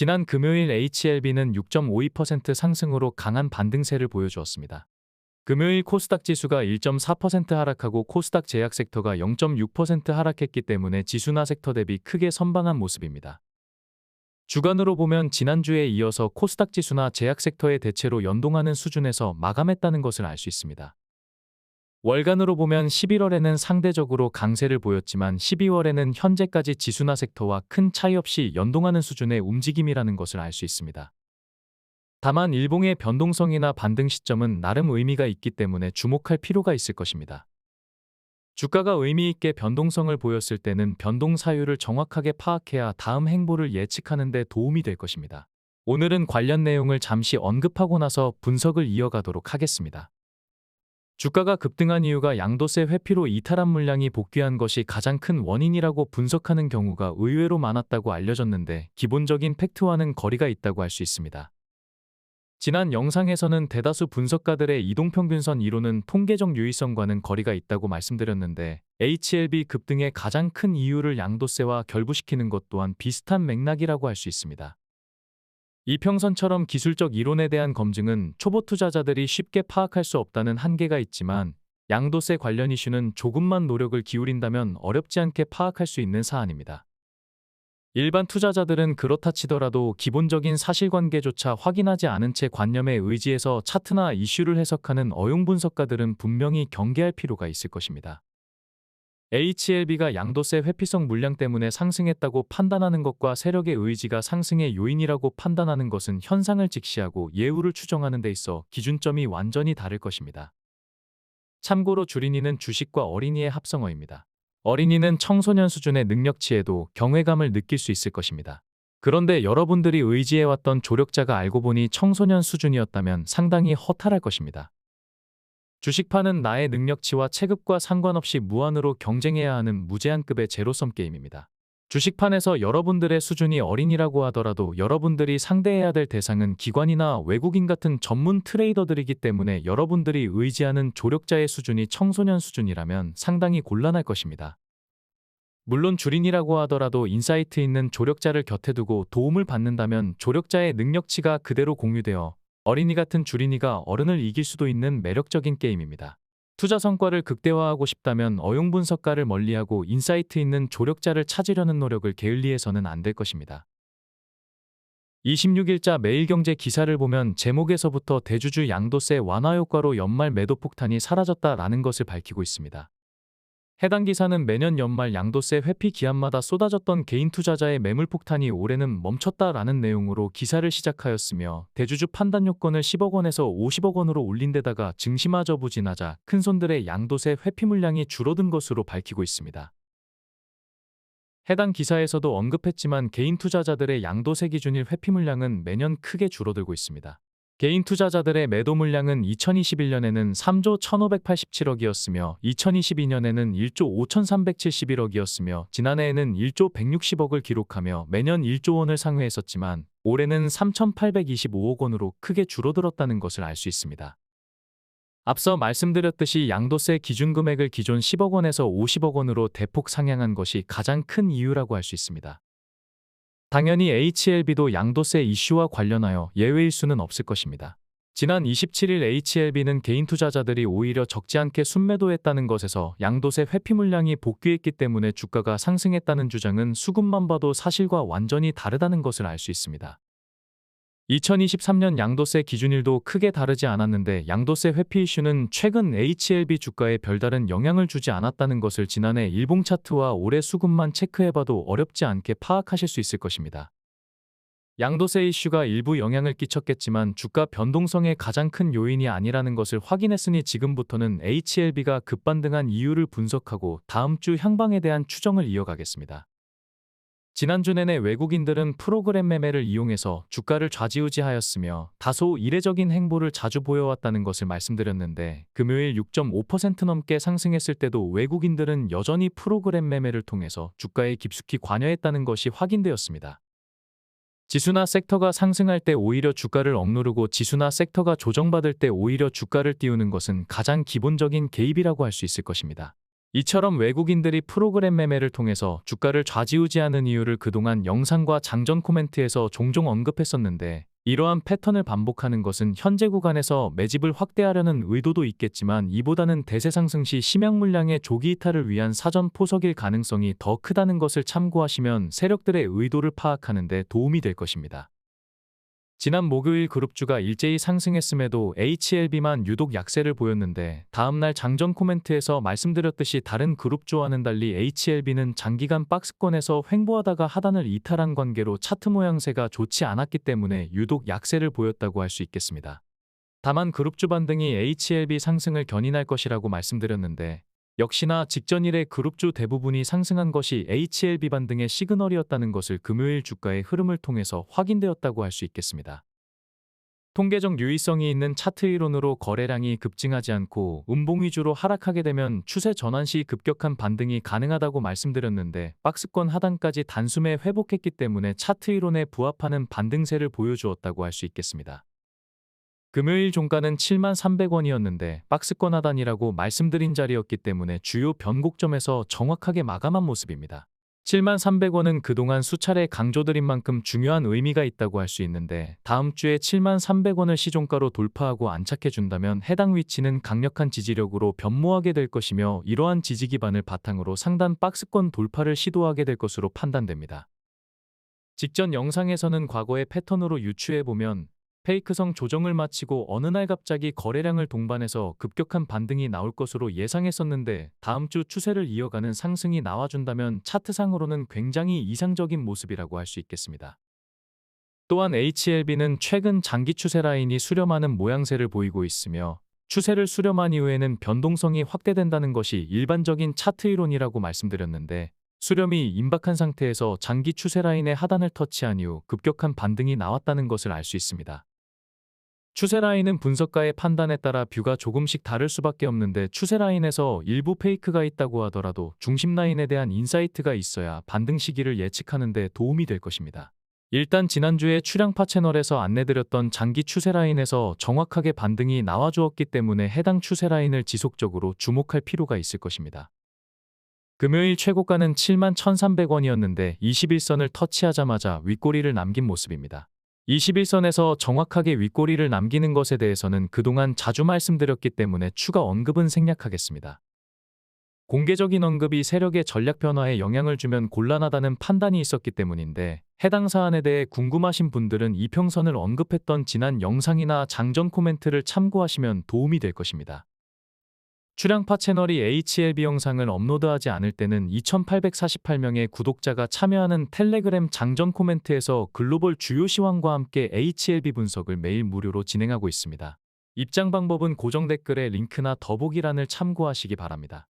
지난 금요일 HLB는 6.52% 상승으로 강한 반등세를 보여주었습니다. 금요일 코스닥 지수가 1.4% 하락하고 코스닥 제약 섹터가 0.6% 하락했기 때문에 지수나 섹터 대비 크게 선방한 모습입니다. 주간으로 보면 지난주에 이어서 코스닥 지수나 제약 섹터의 대체로 연동하는 수준에서 마감했다는 것을 알 수 있습니다. 월간으로 보면 11월에는 상대적으로 강세를 보였지만 12월에는 현재까지 지수나 섹터와 큰 차이 없이 연동하는 수준의 움직임이라는 것을 알 수 있습니다. 다만 일봉의 변동성이나 반등 시점은 나름 의미가 있기 때문에 주목할 필요가 있을 것입니다. 주가가 의미 있게 변동성을 보였을 때는 변동 사유를 정확하게 파악해야 다음 행보를 예측하는 데 도움이 될 것입니다. 오늘은 관련 내용을 잠시 언급하고 나서 분석을 이어가도록 하겠습니다. 주가가 급등한 이유가 양도세 회피로 이탈한 물량이 복귀한 것이 가장 큰 원인이라고 분석하는 경우가 의외로 많았다고 알려졌는데 기본적인 팩트와는 거리가 있다고 할 수 있습니다. 지난 영상에서는 대다수 분석가들의 이동평균선 이론은 통계적 유의성과는 거리가 있다고 말씀드렸는데 HLB 급등의 가장 큰 이유를 양도세와 결부시키는 것 또한 비슷한 맥락이라고 할 수 있습니다. 이평선처럼 기술적 이론에 대한 검증은 초보 투자자들이 쉽게 파악할 수 없다는 한계가 있지만 양도세 관련 이슈는 조금만 노력을 기울인다면 어렵지 않게 파악할 수 있는 사안입니다. 일반 투자자들은 그렇다 치더라도 기본적인 사실관계조차 확인하지 않은 채 관념에 의지해서 차트나 이슈를 해석하는 어용 분석가들은 분명히 경계할 필요가 있을 것입니다. HLB가 양도세 회피성 물량 때문에 상승했다고 판단하는 것과 세력의 의지가 상승의 요인이라고 판단하는 것은 현상을 직시하고 예우를 추정하는 데 있어 기준점이 완전히 다를 것입니다. 참고로 주린이는 주식과 어린이의 합성어입니다. 어린이는 청소년 수준의 능력치에도 경외감을 느낄 수 있을 것입니다. 그런데 여러분들이 의지해왔던 조력자가 알고 보니 청소년 수준이었다면 상당히 허탈할 것입니다. 주식파는 나의 능력치와 체급과 상관없이 무한으로 경쟁해야 하는 무제한급의 제로섬 게임입니다. 주식판에서 여러분들의 수준이 어린이라고 하더라도 여러분들이 상대해야 될 대상은 기관이나 외국인 같은 전문 트레이더들이기 때문에 여러분들이 의지하는 조력자의 수준이 청소년 수준이라면 상당히 곤란할 것입니다. 물론 주린이라고 하더라도 인사이트 있는 조력자를 곁에 두고 도움을 받는다면 조력자의 능력치가 그대로 공유되어 어린이 같은 주린이가 어른을 이길 수도 있는 매력적인 게임입니다. 투자 성과를 극대화하고 싶다면 어용 분석가를 멀리하고 인사이트 있는 조력자를 찾으려는 노력을 게을리해서는 안 될 것입니다. 26일자 매일경제 기사를 보면 제목에서부터 대주주 양도세 완화 효과로 연말 매도 폭탄이 사라졌다라는 것을 밝히고 있습니다. 해당 기사는 매년 연말 양도세 회피 기한마다 쏟아졌던 개인 투자자의 매물 폭탄이 올해는 멈췄다라는 내용으로 기사를 시작하였으며 대주주 판단 요건을 10억 원에서 50억 원으로 올린 데다가 증시마저 부진하자 큰손들의 양도세 회피 물량이 줄어든 것으로 밝히고 있습니다. 해당 기사에서도 언급했지만 개인 투자자들의 양도세 기준일 회피 물량은 매년 크게 줄어들고 있습니다. 개인 투자자들의 매도 물량은 2021년에는 3조 1587억이었으며 2022년에는 1조 5371억이었으며 지난해에는 1조 160억을 기록하며 매년 1조 원을 상회했었지만 올해는 3825억 원으로 크게 줄어들었다는 것을 알 수 있습니다. 앞서 말씀드렸듯이 양도세 기준 금액을 기존 10억 원에서 50억 원으로 대폭 상향한 것이 가장 큰 이유라고 할 수 있습니다. 당연히 HLB도 양도세 이슈와 관련하여 예외일 수는 없을 것입니다. 지난 27일 HLB는 개인 투자자들이 오히려 적지 않게 순매도했다는 것에서 양도세 회피 물량이 복귀했기 때문에 주가가 상승했다는 주장은 수급만 봐도 사실과 완전히 다르다는 것을 알 수 있습니다. 2023년 양도세 기준일도 크게 다르지 않았는데 양도세 회피 이슈는 최근 HLB 주가에 별다른 영향을 주지 않았다는 것을 지난해 일봉 차트와 올해 수급만 체크해봐도 어렵지 않게 파악하실 수 있을 것입니다. 양도세 이슈가 일부 영향을 끼쳤겠지만 주가 변동성의 가장 큰 요인이 아니라는 것을 확인했으니 지금부터는 HLB가 급반등한 이유를 분석하고 다음 주 향방에 대한 추정을 이어가겠습니다. 지난주 내내 외국인들은 프로그램 매매를 이용해서 주가를 좌지우지하였으며 다소 이례적인 행보를 자주 보여왔다는 것을 말씀드렸는데 금요일 6.5% 넘게 상승했을 때도 외국인들은 여전히 프로그램 매매를 통해서 주가에 깊숙이 관여했다는 것이 확인되었습니다. 지수나 섹터가 상승할 때 오히려 주가를 억누르고 지수나 섹터가 조정받을 때 오히려 주가를 띄우는 것은 가장 기본적인 개입이라고 할 수 있을 것입니다. 이처럼 외국인들이 프로그램 매매를 통해서 주가를 좌지우지하는 이유를 그동안 영상과 장전 코멘트에서 종종 언급했었는데 이러한 패턴을 반복하는 것은 현재 구간에서 매집을 확대하려는 의도도 있겠지만 이보다는 대세 상승 시 심양 물량의 조기 이탈을 위한 사전 포석일 가능성이 더 크다는 것을 참고하시면 세력들의 의도를 파악하는 데 도움이 될 것입니다. 지난 목요일 그룹주가 일제히 상승했음에도 HLB만 유독 약세를 보였는데 다음날 장전 코멘트에서 말씀드렸듯이 다른 그룹주와는 달리 HLB는 장기간 박스권에서 횡보하다가 하단을 이탈한 관계로 차트 모양새가 좋지 않았기 때문에 유독 약세를 보였다고 할 수 있겠습니다. 다만 그룹주 반등이 HLB 상승을 견인할 것이라고 말씀드렸는데 역시나 직전일에 그룹주 대부분이 상승한 것이 HLB 반 등의 시그널이었다는 것을 금요일 주가의 흐름을 통해서 확인되었다고 할 수 있겠습니다. 통계적 유의성이 있는 차트 이론으로 거래량이 급증하지 않고 음봉 위주로 하락하게 되면 추세 전환 시 급격한 반등이 가능하다고 말씀드렸는데 박스권 하단까지 단숨에 회복했기 때문에 차트 이론에 부합하는 반등세를 보여주었다고 할 수 있겠습니다. 금요일 종가는 7만 300원이었는데 박스권 하단이라고 말씀드린 자리였기 때문에 주요 변곡점에서 정확하게 마감한 모습입니다. 7만 300원은 그동안 수차례 강조드린 만큼 중요한 의미가 있다고 할 수 있는데 다음 주에 7만 300원을 시종가로 돌파하고 안착해 준다면 해당 위치는 강력한 지지력으로 변모하게 될 것이며 이러한 지지 기반을 바탕으로 상단 박스권 돌파를 시도하게 될 것으로 판단됩니다. 직전 영상에서는 과거의 패턴으로 유추해 보면 페이크성 조정을 마치고 어느 날 갑자기 거래량을 동반해서 급격한 반등이 나올 것으로 예상했었는데 다음 주 추세를 이어가는 상승이 나와준다면 차트상으로는 굉장히 이상적인 모습이라고 할 수 있겠습니다. 또한 HLB는 최근 장기 추세 라인이 수렴하는 모양새를 보이고 있으며 추세를 수렴한 이후에는 변동성이 확대된다는 것이 일반적인 차트 이론이라고 말씀드렸는데 수렴이 임박한 상태에서 장기 추세 라인의 하단을 터치한 이후 급격한 반등이 나왔다는 것을 알 수 있습니다. 추세 라인은 분석가의 판단에 따라 뷰가 조금씩 다를 수밖에 없는데 추세 라인에서 일부 페이크가 있다고 하더라도 중심 라인에 대한 인사이트가 있어야 반등 시기를 예측하는 데 도움이 될 것입니다. 일단 지난주에 출량파 채널에서 안내드렸던 장기 추세 라인에서 정확하게 반등이 나와주었기 때문에 해당 추세 라인을 지속적으로 주목할 필요가 있을 것입니다. 금요일 최고가는 7만 1,300원이었는데 21선을 터치하자마자 윗꼬리를 남긴 모습입니다. 21선에서 정확하게 윗꼬리를 남기는 것에 대해서는 그동안 자주 말씀드렸기 때문에 추가 언급은 생략하겠습니다. 공개적인 언급이 세력의 전략 변화에 영향을 주면 곤란하다는 판단이 있었기 때문인데 해당 사안에 대해 궁금하신 분들은 이평선을 언급했던 지난 영상이나 장전 코멘트를 참고하시면 도움이 될 것입니다. 출양파 채널이 HLB 영상을 업로드하지 않을 때는 2848명의 구독자가 참여하는 텔레그램 장전 코멘트에서 글로벌 주요 시황과 함께 HLB 분석을 매일 무료로 진행하고 있습니다. 입장 방법은 고정 댓글에 링크나 더보기란을 참고하시기 바랍니다.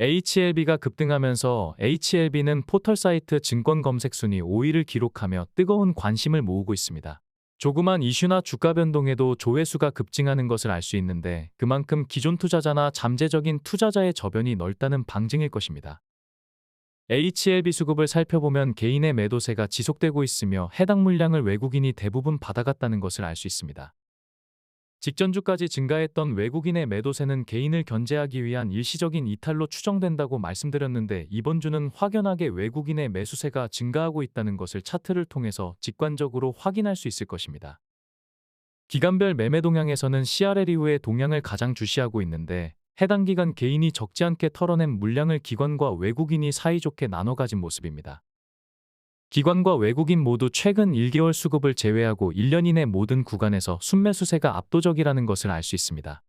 HLB가 급등하면서 HLB는 포털 사이트 증권 검색 순위 5위를 기록하며 뜨거운 관심을 모으고 있습니다. 조그만 이슈나 주가 변동에도 조회수가 급증하는 것을 알 수 있는데 그만큼 기존 투자자나 잠재적인 투자자의 저변이 넓다는 방증일 것입니다. HLB 수급을 살펴보면 개인의 매도세가 지속되고 있으며 해당 물량을 외국인이 대부분 받아갔다는 것을 알 수 있습니다. 직전주까지 증가했던 외국인의 매도세는 개인을 견제하기 위한 일시적인 이탈로 추정된다고 말씀드렸는데 이번 주는 확연하게 외국인의 매수세가 증가하고 있다는 것을 차트를 통해서 직관적으로 확인할 수 있을 것입니다. 기간별 매매 동향에서는 CRL 이후의 동향을 가장 주시하고 있는데 해당 기간 개인이 적지 않게 털어낸 물량을 기관과 외국인이 사이좋게 나눠 가진 모습입니다. 기관과 외국인 모두 최근 1개월 수급을 제외하고 1년 이내 모든 구간에서 순매수세가 압도적이라는 것을 알 수 있습니다.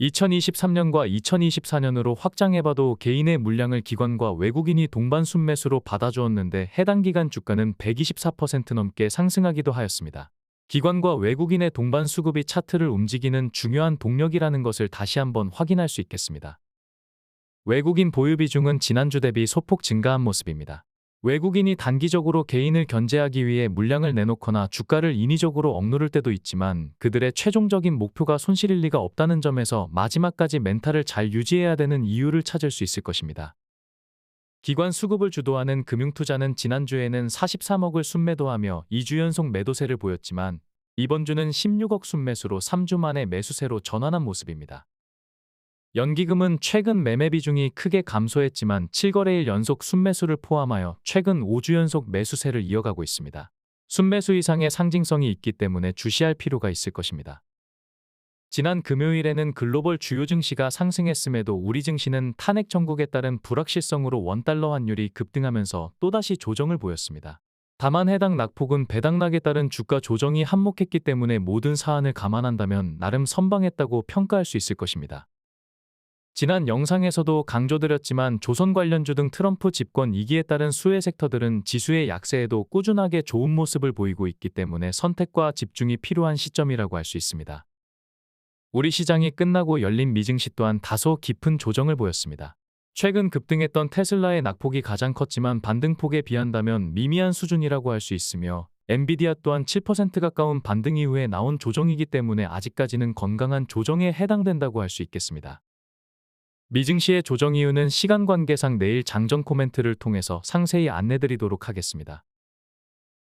2023년과 2024년으로 확장해봐도 개인의 물량을 기관과 외국인이 동반 순매수로 받아주었는데 해당 기간 주가는 124% 넘게 상승하기도 하였습니다. 기관과 외국인의 동반 수급이 차트를 움직이는 중요한 동력이라는 것을 다시 한번 확인할 수 있겠습니다. 외국인 보유 비중은 지난주 대비 소폭 증가한 모습입니다. 외국인이 단기적으로 개인을 견제하기 위해 물량을 내놓거나 주가를 인위적으로 억누를 때도 있지만 그들의 최종적인 목표가 손실일 리가 없다는 점에서 마지막까지 멘탈을 잘 유지해야 되는 이유를 찾을 수 있을 것입니다. 기관 수급을 주도하는 금융투자는 지난주에는 43억을 순매도하며 2주 연속 매도세를 보였지만 이번 주는 16억 순매수로 3주 만에 매수세로 전환한 모습입니다. 연기금은 최근 매매 비중이 크게 감소했지만 7거래일 연속 순매수를 포함하여 최근 5주 연속 매수세를 이어가고 있습니다. 순매수 이상의 상징성이 있기 때문에 주시할 필요가 있을 것입니다. 지난 금요일에는 글로벌 주요 증시가 상승했음에도 우리 증시는 탄핵 정국에 따른 불확실성으로 원달러 환율이 급등하면서 또다시 조정을 보였습니다. 다만 해당 낙폭은 배당락에 따른 주가 조정이 한몫했기 때문에 모든 사안을 감안한다면 나름 선방했다고 평가할 수 있을 것입니다. 지난 영상에서도 강조드렸지만 조선 관련주 등 트럼프 집권 2기에 따른 수혜 섹터들은 지수의 약세에도 꾸준하게 좋은 모습을 보이고 있기 때문에 선택과 집중이 필요한 시점이라고 할 수 있습니다. 우리 시장이 끝나고 열린 미증시 또한 다소 깊은 조정을 보였습니다. 최근 급등했던 테슬라의 낙폭이 가장 컸지만 반등폭에 비한다면 미미한 수준이라고 할 수 있으며 엔비디아 또한 7% 가까운 반등 이후에 나온 조정이기 때문에 아직까지는 건강한 조정에 해당된다고 할 수 있겠습니다. 미증시의 조정 이유는 시간 관계상 내일 장전 코멘트를 통해서 상세히 안내드리도록 하겠습니다.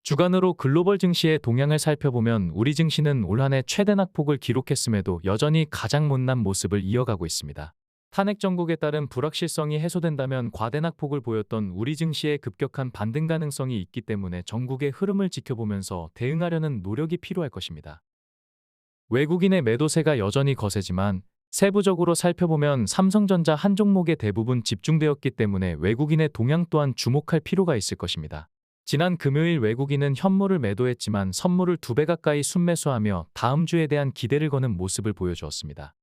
주간으로 글로벌 증시의 동향을 살펴보면 우리 증시는 올 한해 최대 낙폭을 기록했음에도 여전히 가장 못난 모습을 이어가고 있습니다. 탄핵 정국에 따른 불확실성이 해소된다면 과대 낙폭을 보였던 우리 증시의 급격한 반등 가능성이 있기 때문에 전국의 흐름을 지켜보면서 대응하려는 노력이 필요할 것입니다. 외국인의 매도세가 여전히 거세지만 세부적으로 살펴보면 삼성전자 한 종목에 대부분 집중되었기 때문에 외국인의 동향 또한 주목할 필요가 있을 것입니다. 지난 금요일 외국인은 현물을 매도했지만 선물을 두 배 가까이 순매수하며 다음 주에 대한 기대를 거는 모습을 보여주었습니다.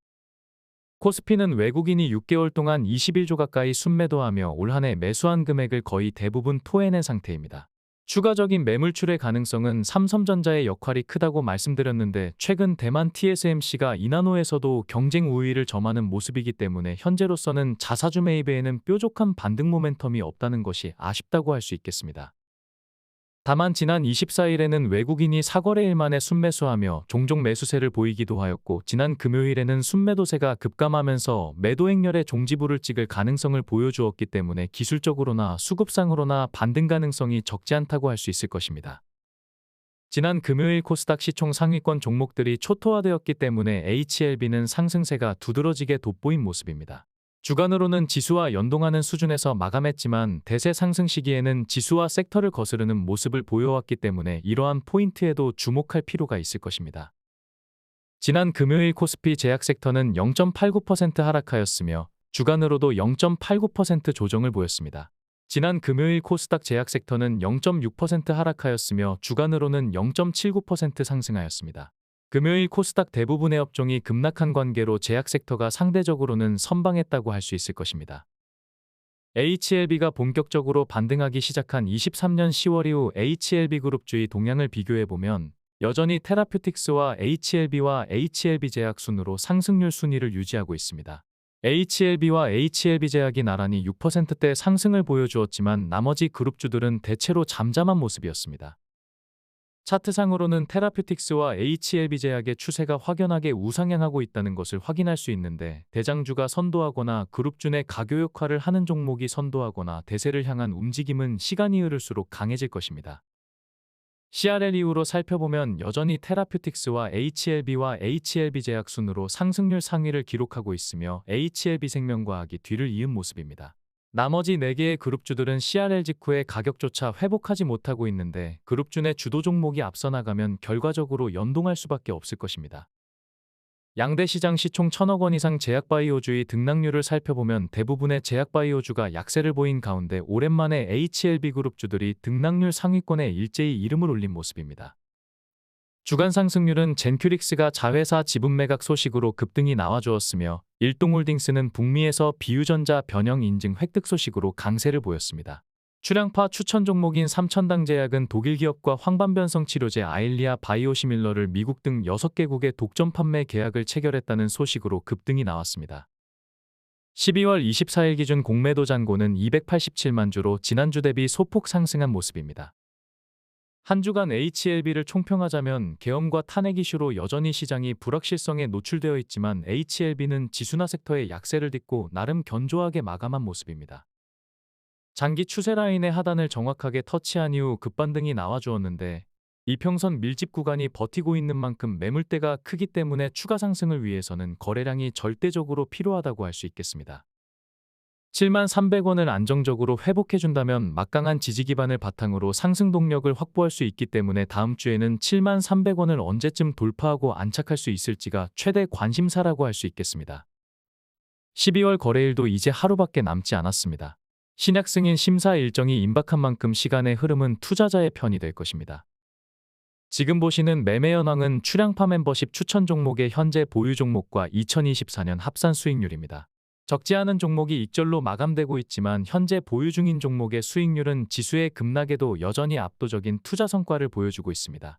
코스피는 외국인이 6개월 동안 21조 가까이 순매도하며 올 한해 매수한 금액을 거의 대부분 토해낸 상태입니다. 추가적인 매물출의 가능성은 삼성전자의 역할이 크다고 말씀드렸는데 최근 대만 TSMC가 이나노에서도 경쟁 우위를 점하는 모습이기 때문에 현재로서는 자사주 매입에는 뾰족한 반등 모멘텀이 없다는 것이 아쉽다고 할 수 있겠습니다. 다만 지난 24일에는 외국인이 사거래일 만에 순매수하며 종종 매수세를 보이기도 하였고 지난 금요일에는 순매도세가 급감하면서 매도 행렬의 종지부를 찍을 가능성을 보여주었기 때문에 기술적으로나 수급상으로나 반등 가능성이 적지 않다고 할 수 있을 것입니다. 지난 금요일 코스닥 시총 상위권 종목들이 초토화되었기 때문에 HLB는 상승세가 두드러지게 돋보인 모습입니다. 주간으로는 지수와 연동하는 수준에서 마감했지만 대세 상승 시기에는 지수와 섹터를 거스르는 모습을 보여왔기 때문에 이러한 포인트에도 주목할 필요가 있을 것입니다. 지난 금요일 코스피 제약 섹터는 0.89% 하락하였으며 주간으로도 0.89% 조정을 보였습니다. 지난 금요일 코스닥 제약 섹터는 0.6% 하락하였으며 주간으로는 0.79% 상승하였습니다. 금요일 코스닥 대부분의 업종이 급락한 관계로 제약 섹터가 상대적으로는 선방했다고 할 수 있을 것입니다. HLB가 본격적으로 반등하기 시작한 23년 10월 이후 HLB 그룹 주의 동향을 비교해 보면 여전히 테라퓨틱스와 HLB와 HLB 제약 순으로 상승률 순위를 유지하고 있습니다. HLB와 HLB 제약이 나란히 6%대 상승을 보여주었지만 나머지 그룹주들은 대체로 잠잠한 모습이었습니다. 차트상으로는 테라퓨틱스와 HLB 제약의 추세가 확연하게 우상향하고 있다는 것을 확인할 수 있는데 대장주가 선도하거나 그룹주 내 가교 역할을 하는 종목이 선도하거나 대세를 향한 움직임은 시간이 흐를수록 강해질 것입니다. CRL 이후로 살펴보면 여전히 테라퓨틱스와 HLB와 HLB 제약 순으로 상승률 상위를 기록하고 있으며 HLB 생명과학이 뒤를 이은 모습입니다. 나머지 4개의 그룹주들은 CRL 직후에 가격조차 회복하지 못하고 있는데 그룹주 내 주도 종목이 앞서 나가면 결과적으로 연동할 수밖에 없을 것입니다. 양대 시장 시총 천억 원 이상 제약바이오주의 등락률을 살펴보면 대부분의 제약바이오주가 약세를 보인 가운데 오랜만에 HLB 그룹주들이 등락률 상위권에 일제히 이름을 올린 모습입니다. 주간 상승률은 젠큐릭스가 자회사 지분 매각 소식으로 급등이 나와주었으며 일동홀딩스는 북미에서 비유전자 변형 인증 획득 소식으로 강세를 보였습니다. 출량파 추천 종목인 삼천당 제약은 독일 기업과 황반변성 치료제 아일리아 바이오시밀러를 미국 등 6개국의 독점 판매 계약을 체결했다는 소식으로 급등이 나왔습니다. 12월 24일 기준 공매도 잔고는 287만 주로 지난주 대비 소폭 상승한 모습입니다. 한 주간 HLB를 총평하자면 계엄과 탄핵 이슈로 여전히 시장이 불확실성에 노출되어 있지만 HLB는 지수나 섹터의 약세를 딛고 나름 견조하게 마감한 모습입니다. 장기 추세 라인의 하단을 정확하게 터치한 이후 급반등이 나와주었는데 이평선 밀집 구간이 버티고 있는 만큼 매물대가 크기 때문에 추가 상승을 위해서는 거래량이 절대적으로 필요하다고 할 수 있겠습니다. 7만 300원을 안정적으로 회복해준다면 막강한 지지 기반을 바탕으로 상승 동력을 확보할 수 있기 때문에 다음 주에는 7만 300원을 언제쯤 돌파하고 안착할 수 있을지가 최대 관심사라고 할 수 있겠습니다. 12월 거래일도 이제 하루밖에 남지 않았습니다. 신약 승인 심사 일정이 임박한 만큼 시간의 흐름은 투자자의 편이 될 것입니다. 지금 보시는 매매 현황은 출량파 멤버십 추천 종목의 현재 보유 종목과 2024년 합산 수익률입니다. 적지 않은 종목이 익절로 마감되고 있지만 현재 보유 중인 종목의 수익률은 지수의 급락에도 여전히 압도적인 투자 성과를 보여주고 있습니다.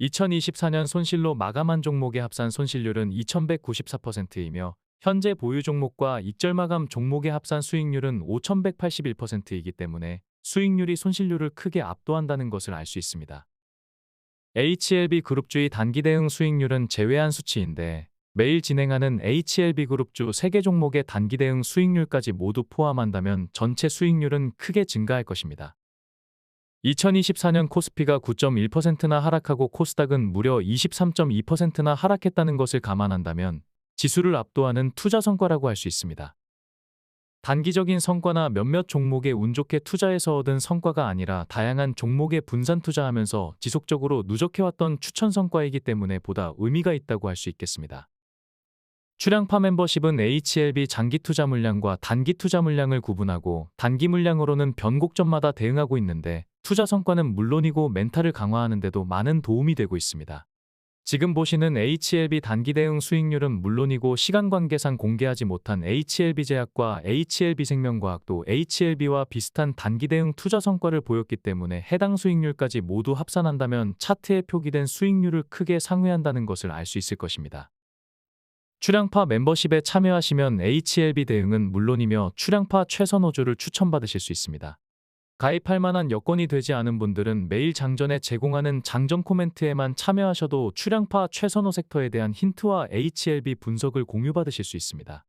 2024년 손실로 마감한 종목의 합산 손실률은 2194%이며 현재 보유 종목과 익절 마감 종목의 합산 수익률은 5181%이기 때문에 수익률이 손실률을 크게 압도한다는 것을 알 수 있습니다. HLB 그룹주의 단기 대응 수익률은 제외한 수치인데 매일 진행하는 HLB 그룹주 3개 종목의 단기 대응 수익률까지 모두 포함한다면 전체 수익률은 크게 증가할 것입니다. 2024년 코스피가 9.1%나 하락하고 코스닥은 무려 23.2%나 하락했다는 것을 감안한다면 지수를 압도하는 투자 성과라고 할 수 있습니다. 단기적인 성과나 몇몇 종목에 운 좋게 투자해서 얻은 성과가 아니라 다양한 종목에 분산 투자하면서 지속적으로 누적해왔던 추천 성과이기 때문에 보다 의미가 있다고 할 수 있겠습니다. 출량파 멤버십은 HLB 장기 투자 물량과 단기 투자 물량을 구분하고 단기 물량으로는 변곡점마다 대응하고 있는데 투자 성과는 물론이고 멘탈을 강화하는 데도 많은 도움이 되고 있습니다. 지금 보시는 HLB 단기 대응 수익률은 물론이고 시간 관계상 공개하지 못한 HLB 제약과 HLB 생명과학도 HLB와 비슷한 단기 대응 투자 성과를 보였기 때문에 해당 수익률까지 모두 합산한다면 차트에 표기된 수익률을 크게 상회한다는 것을 알 수 있을 것입니다. 출량파 멤버십에 참여하시면 HLB 대응은 물론이며 출량파 최선 호조를 추천받으실 수 있습니다. 가입할 만한 여건이 되지 않은 분들은 매일 장전에 제공하는 장전 코멘트에만 참여하셔도 출량파 최선호 섹터에 대한 힌트와 HLB 분석을 공유받으실 수 있습니다.